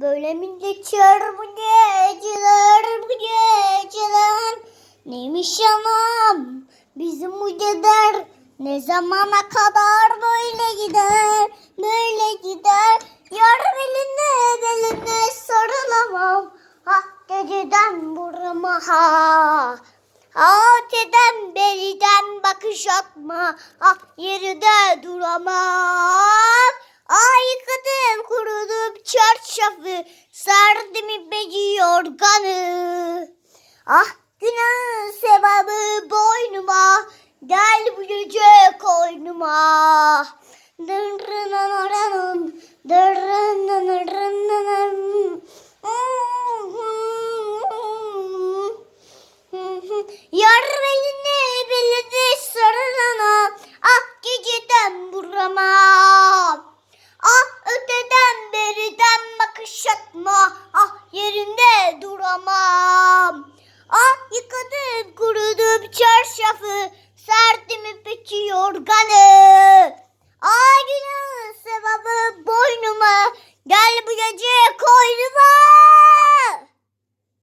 Böyle mi geçer bu geceler bu geceler? Neymiş anam? Bizim bu gider ne zamana kadar böyle gider böyle gider? Yar eline beline sarılamam. Ha geceden burama ha. Öteden beriden bakış atma. Ah yerinde duramam Ay yıkadım kurudum çarşafı sardım ipeci yorganı? Ah günah sevabı boynuma gel bu gece koynuma. Dırrınanırınım, dırrınanırınım. Yar eline beledi sarılana Ah geceden buramam Ah öteden beriden atma Ah yerinde duramam. Ah yıkadım kurudum çarşafı. Serdim ipeki yorganı